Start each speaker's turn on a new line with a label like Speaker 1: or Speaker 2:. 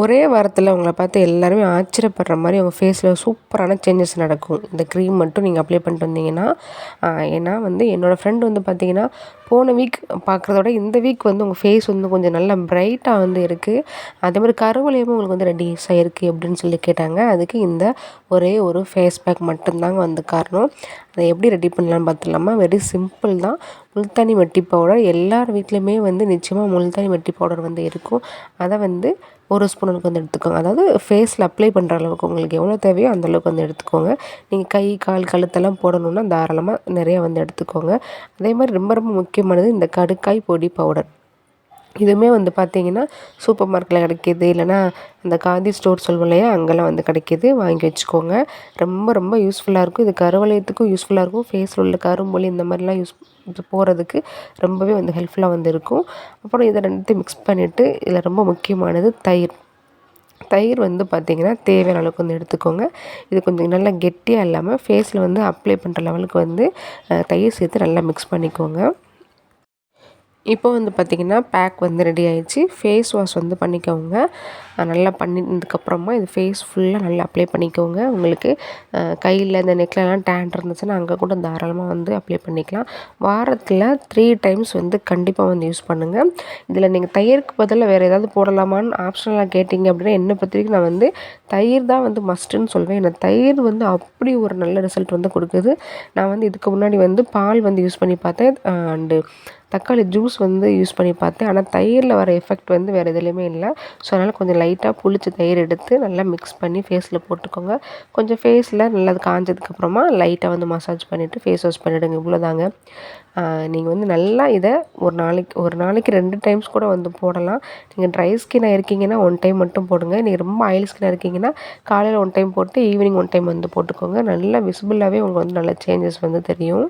Speaker 1: ஒரே வாரத்தில் உங்களை பார்த்து எல்லாருமே ஆச்சரியப்படுற மாதிரி உங்கள் ஃபேஸில் சூப்பரான சேஞ்சஸ் நடக்கும். இந்த க்ரீம் மட்டும் நீங்கள் அப்ளை பண்ணிட்டு வந்தீங்கன்னா ஏன்னா வந்து என்னோடய ஃப்ரெண்ட் வந்து பார்த்தீங்கன்னா போன வீக் பார்க்குறத விட இந்த வீக் வந்து உங்கள் ஃபேஸ் வந்து கொஞ்சம் நல்லா பிரைட்டாக வந்து இருக்குது அதே மாதிரி கருவளையமும் உங்களுக்கு வந்து ரெடியூஸ் ஆகிருக்கு அப்படின்னு சொல்லி கேட்டாங்க. அதுக்கு இந்த ஒரே ஒரு ஃபேஸ் பேக் மட்டும்தாங்க வந்து காரணம். அதை எப்படி ரெடி பண்ணலாம்னு பார்த்துலாமா வெரி சிம்பிள் தான். முல்தானி வெட்டி பவுடர் எல்லார் வீட்லேயுமே வந்து நிச்சயமாக முல்தானி வெட்டி பவுடர் வந்து இருக்கும். அதை வந்து ஒரு ஸ்பூன் அளவுக்கு வந்து எடுத்துக்கோங்க. அதாவது ஃபேஸில் அப்ளை பண்ணுற அளவுக்கு உங்களுக்கு எவ்வளோ தேவையோ அந்த அளவுக்கு வந்து எடுத்துக்கோங்க. நீங்கள் கை கால் கழுத்தெல்லாம் போடணுன்னா தாராளமாக நிறைய வந்து எடுத்துக்கோங்க. அதே மாதிரி ரொம்ப ரொம்ப முக்கியமானது இந்த கடுக்காய் பொடி பவுடர் இதுவுமே வந்து பார்த்திங்கன்னா சூப்பர் மார்க்கெட்டில் கிடைக்கிது. இல்லைனா இந்த காந்தி ஸ்டோர் சொல்லுவோம் இல்லையா அங்கெல்லாம் வந்து கிடைக்கிது. வாங்கி வச்சுக்கோங்க. ரொம்ப ரொம்ப யூஸ்ஃபுல்லாக இருக்கும். இது கருவளையத்துக்கும் யூஸ்ஃபுல்லாக இருக்கும். ஃபேஸில் உள்ள கரும்பொலி இந்த மாதிரிலாம் யூஸ் இது போகிறதுக்கு ரொம்பவே வந்து ஹெல்ப்ஃபுல்லாக வந்து இருக்கும். அப்புறம் இதை ரெண்டுத்தையும் மிக்ஸ் பண்ணிவிட்டு இதில் ரொம்ப முக்கியமானது தயிர். தயிர் வந்து பார்த்திங்கன்னா தேவையான அளவுக்கு வந்து எடுத்துக்கோங்க. இது கொஞ்சம் நல்லா கெட்டியாக இல்லாமல் ஃபேஸில் வந்து அப்ளை பண்ணுற லெவலுக்கு வந்து தயிர் சேர்த்து நல்லா மிக்ஸ் பண்ணிக்கோங்க. இப்போ வந்து பார்த்திங்கன்னா பேக் வந்து ரெடி ஆகிடுச்சு ஃபேஸ் வாஷ் வந்து பண்ணிக்கோங்க. நல்லா பண்ணினதுக்கப்புறமா இது ஃபேஸ் ஃபுல்லாக நல்லா அப்ளை பண்ணிக்கோங்க. உங்களுக்கு கையில் இந்த நெக்லலாம் டேன் இருந்துச்சுன்னா அங்கே கூட தாராளமாக வந்து அப்ளை பண்ணிக்கலாம். வாரத்தில் த்ரீ டைம்ஸ் வந்து கண்டிப்பாக வந்து யூஸ் பண்ணுங்கள் இதில் நீங்கள் தயிருக்கு பதிலாக வேறு ஏதாவது போடலாமான்னு ஆப்ஷனலாக கேட்டிங்க அப்படின்னா என்னை பொறுத்த வரைக்கும் நான் வந்து தயிர் தான் வந்து மஸ்ட்டுன்னு சொல்வேன். ஏன்னா தயிர் வந்து அப்படி ஒரு நல்ல ரிசல்ட் வந்து கொடுக்குது. நான் வந்து இதுக்கு முன்னாடி வந்து பால் வந்து யூஸ் பண்ணி பார்த்தேன். அண்டு தக்காளி ஜூஸ் வந்து யூஸ் பண்ணி பார்த்தேன். ஆனால் தயிரில் வர எஃபெக்ட் வந்து வேறு எதுலேயுமே இல்லை. ஸோ அதனால் கொஞ்சம் லைட்டாக புளிச்சு தயிர் எடுத்து நல்லா மிக்ஸ் பண்ணி ஃபேஸில் போட்டுக்கோங்க. கொஞ்சம் ஃபேஸில் நல்லா காஞ்சதுக்கப்புறமா லைட்டாக வந்து மசாஜ் பண்ணிவிட்டு ஃபேஸ் வாஷ் பண்ணிவிடுங்க இவ்வளோதாங்க நீங்கள் வந்து நல்லா இதை ஒரு நாளைக்கு ஒரு நாளைக்கு ரெண்டு டைம்ஸ் கூட வந்து போடலாம். நீங்கள் ட்ரை ஸ்கின்னாக இருக்கீங்கன்னா ஒன் டைம் மட்டும் போடுங்க. நீங்கள் ரொம்ப ஆயில் ஸ்கின்னாக இருக்கீங்கன்னா காலையில் ஒன் டைம் போட்டு ஈவினிங் ஒன் டைம் வந்து போட்டுக்கோங்க. நல்லா விசிபிளாகவே உங்களுக்கு வந்து நல்ல சேஞ்சஸ் வந்து தெரியும்.